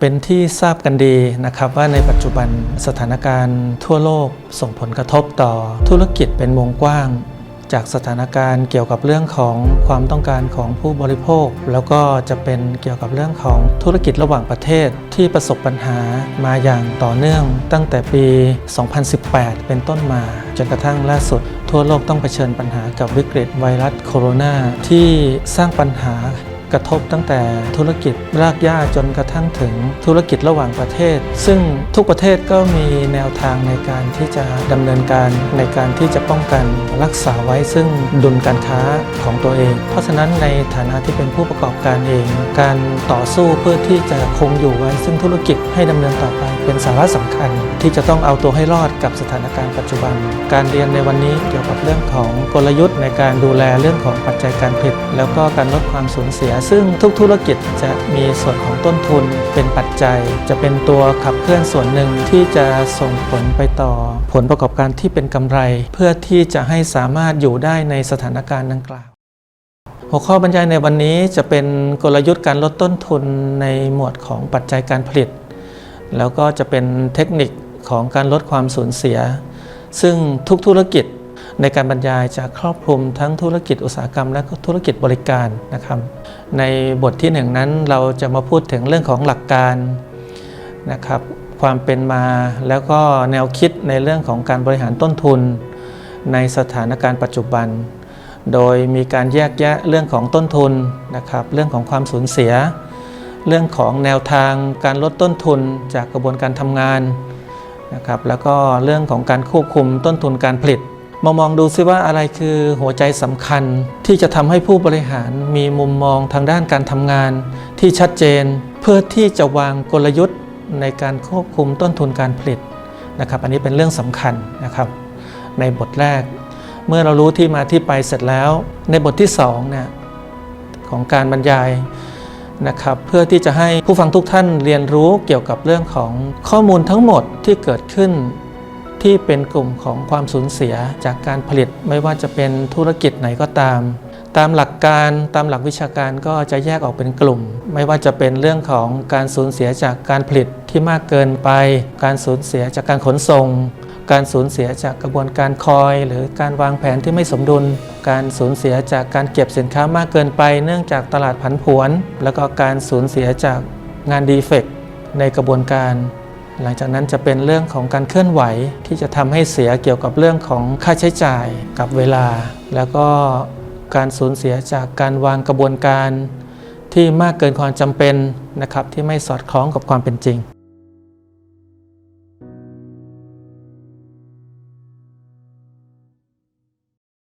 เป็นที่ทราบกันดีนะครับว่าในปัจจุบันสถานการณ์ทั่วโลกส่งผลกระทบต่อธุรกิจเป็นวงกว้าง จากสถานการณ์เกี่ยวกับเรื่องของความต้องการของผู้บริโภค แล้วก็จะเป็นเกี่ยวกับเรื่องของธุรกิจระหว่างประเทศที่ประสบปัญหามาอย่างต่อเนื่อง ตั้งแต่ปี 2018 เป็นต้นมาจนกระทั่งล่าสุด ทั่วโลกต้องเผชิญปัญหากับวิกฤตไวรัสโคโรนาที่สร้างปัญหา กระทบตั้งแต่ธุรกิจรากหญ้าจนกระทั่งถึงธุรกิจระหว่างประเทศ ซึ่งทุกประเทศก็มีแนวทางในการที่จะดำเนินการในการที่จะป้องกันรักษาไว้ซึ่งดุลการค้าของตัวเอง เพราะฉะนั้นในฐานะที่เป็นผู้ประกอบการเอง การต่อสู้เพื่อที่จะคงอยู่ไว้ ซึ่งธุรกิจให้ดำเนินต่อไป เป็นสาระสำคัญ ที่จะต้องเอาตัวให้รอดกับสถานการณ์ปัจจุบัน การเรียนในวันนี้เกี่ยวกับเรื่องของกลยุทธ์ในการดูแลเรื่องของปัจจัยการผลิตแล้วก็การลดความสูญเสียซึ่งทุกธุรกิจจะมีส่วนของต้นทุนเป็นปัจจัย จะเป็นตัวขับเคลื่อนส่วนหนึ่งที่จะส่งผลไปต่อ ผลประกอบการที่เป็นกำไร เพื่อที่จะให้สามารถอยู่ได้ในสถานการณ์ดังกล่าวหัวข้อบรรยายในวันนี้จะเป็นกลยุทธ์การลดต้นทุนในหมวดของปัจจัยการผลิต แล้วก็จะเป็นเทคนิคของการลดความสูญเสีย ซึ่งทุกธุรกิจ ในการบรรยายจะครอบคลุมทั้งธุรกิจอุตสาหกรรม และก็ธุรกิจบริการนะครับในบทที่หนึ่งนั้นเราจะมาพูดถึงเรื่องของหลักการนะครับความเป็นมาแล้วก็แนวคิดในเรื่องของการบริหารต้นทุน ในสถานการณ์ปัจจุบัน โดยมีการแยกแยะเรื่องของต้นทุนนะครับเรื่องของความสูญเสีย เรื่องของแนวทางการลดต้นทุนจากกระบวนการทำงานนะครับแล้วก็เรื่องของการควบคุมต้นทุนการผลิต มามองดูซิว่าอะไรคือหัวใจสำคัญ ที่จะทำให้ผู้บริหารมีมุมมองทางด้านการทำงาน ที่ชัดเจนเพื่อที่จะวางกลยุทธ์ในการควบคุมต้นทุนการผลิตนะครับ อันนี้เป็นเรื่องสำคัญนะครับ ในบทแรก เมื่อเรารู้ที่มาที่ไปเสร็จแล้ว ในบทที่2เนี่ยของการบรรยายนะครับเพื่อที่จะให้ผู้ฟังทุกท่านเรียนรู้เกี่ยวกับเรื่องของข้อมูลทั้งหมดที่เกิดขึ้น ที่เป็นกลุ่มของความสูญเสียจากการผลิตไม่ว่าจะเป็นธุรกิจไหนก็ตาม ตามหลักการตามหลักวิชาการก็จะแยกออกเป็นกลุ่ม ไม่ว่าจะเป็นเรื่องของการสูญเสียจากการผลิตที่มากเกินไป การสูญเสียจากการขนส่ง การสูญเสียจากกระบวนการคอย หรือการวางแผนที่ไม่สมดุล การสูญเสียจากการเก็บสินค้ามากเกินไป เนื่องจากตลาดผันผวน แล้วก็การสูญเสียจากงานดีเฟกในกระบวนการ หลังจากนั้นจะเป็นเรื่องของการเคลื่อนไหวที่จะทำให้เสียเกี่ยวกับเรื่องของค่าใช้จ่ายกับเวลา แล้วก็การสูญเสียจากการวางกระบวนการที่มากเกินความจำเป็นนะครับที่ไม่สอดคล้องกับความเป็นจริง